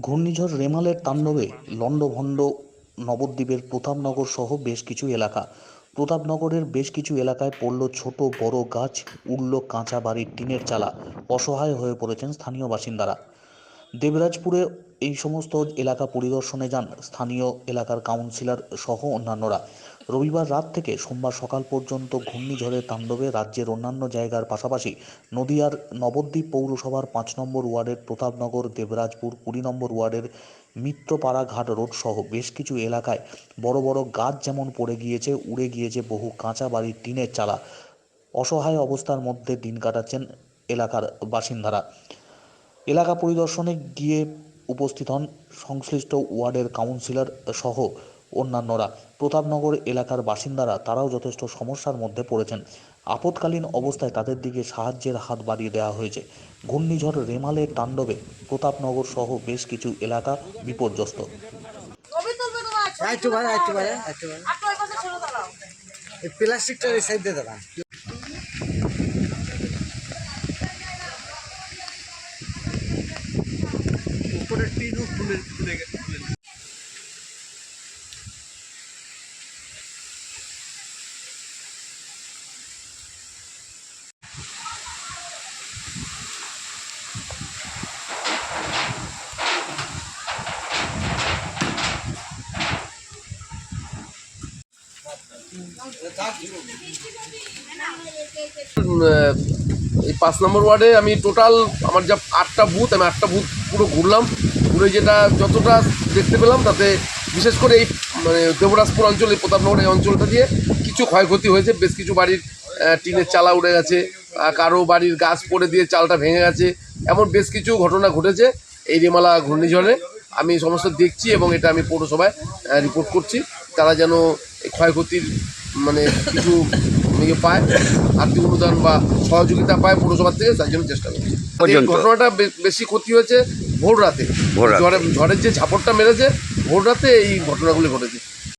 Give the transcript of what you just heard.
ঘূর্ণিঝড় রেমালের তাণ্ডবে লণ্ডভণ্ড নবদ্বীপের প্রতাপনগর সহ বেশ কিছু এলাকা। প্রতাপনগরের বেশ কিছু এলাকায় পড়ল ছোট বড় গাছ, উড়ল কাঁচা বাড়ির টিনের চালা, অসহায় হয়ে পড়েছেন স্থানীয় বাসিন্দারা। দেবরাজপুরে এই সমস্ত এলাকা পরিদর্শনে যান স্থানীয় এলাকার কাউন্সিলর সহ অন্যান্যরা। রবিবার রাত থেকে সোমবার সকাল পর্যন্ত ঘূর্ণিঝড়ের তাণ্ডবে রাজ্যের অন্যান্য জায়গার পাশাপাশি নদিয়ার নবদ্বীপ পৌরসভার পাঁচ নম্বর ওয়ার্ডের প্রতাপনগর, দেবরাজপুর, কুড়ি নম্বর ওয়ার্ডের মিত্রপাড়া ঘাট রোড সহ বেশ কিছু এলাকায় বড় বড় গাছ যেমন পড়ে গিয়েছে, উড়ে গিয়েছে বহু কাঁচা বাড়ির টিনের চালা। অসহায় অবস্থার মধ্যে দিন কাটাচ্ছেন এলাকার বাসিন্দারা। এলাকা পরিদর্শনে গিয়ে উপস্থিত হন সংশ্লিষ্ট ওয়ার্ডের কাউন্সিলর সহ অন্যান্যরা। প্রতাপনগর এলাকার বাসিন্দারা তারাও যথেষ্ট সমস্যার মধ্যে পড়েছেন। আপৎকালীন অবস্থায় তাদের দিকে সাহায্যের হাত বাড়িয়ে দেওয়া হয়েছে। ঘূর্ণিঝড় রেমালের তাণ্ডবে প্রতাপনগর সহ বেশ কিছু এলাকা বিপর্যস্ত। একটু ভাড়া এই পাঁচ নম্বর ওয়ার্ডে আমি টোটাল আমার যা আটটা বুথ, আমি আটটা বুথ পুরো ঘুরলাম। ঘুরে যেটা যতটা দেখতে পেলাম, তাতে বিশেষ করে এই মানে দেবরাজপুর অঞ্চল, এই প্রতাপনগর এই অঞ্চলটা দিয়ে কিছু ক্ষয়ক্ষতি হয়েছে। বেশ কিছু বাড়ির টিনের চালা উড়ে গেছে কারও বাড়ির গাছ পড়ে দিয়ে চালটা ভেঙে গেছে, এমন বেশ কিছু ঘটনা ঘটেছে এই রেমালা ঘূর্ণিঝড়ে। আমি সমস্ত দেখছি এবং এটা আমি পৌরসভায় রিপোর্ট করছি। তারা যেন ক্ষয়ক্ষতির মানে কিছু ইয়ে পায় আর্থিক অনুদান বা সহযোগিতা পায় পৌরসভার থেকে তার জন্য চেষ্টা করছি। এই ঘটনাটা বেশি ক্ষতি হয়েছে ভোর রাতে ঝড়ে ঝড়ের যে ঝাপটটা মেরেছে ভোর রাতে এই ঘটনাগুলি ঘটেছে।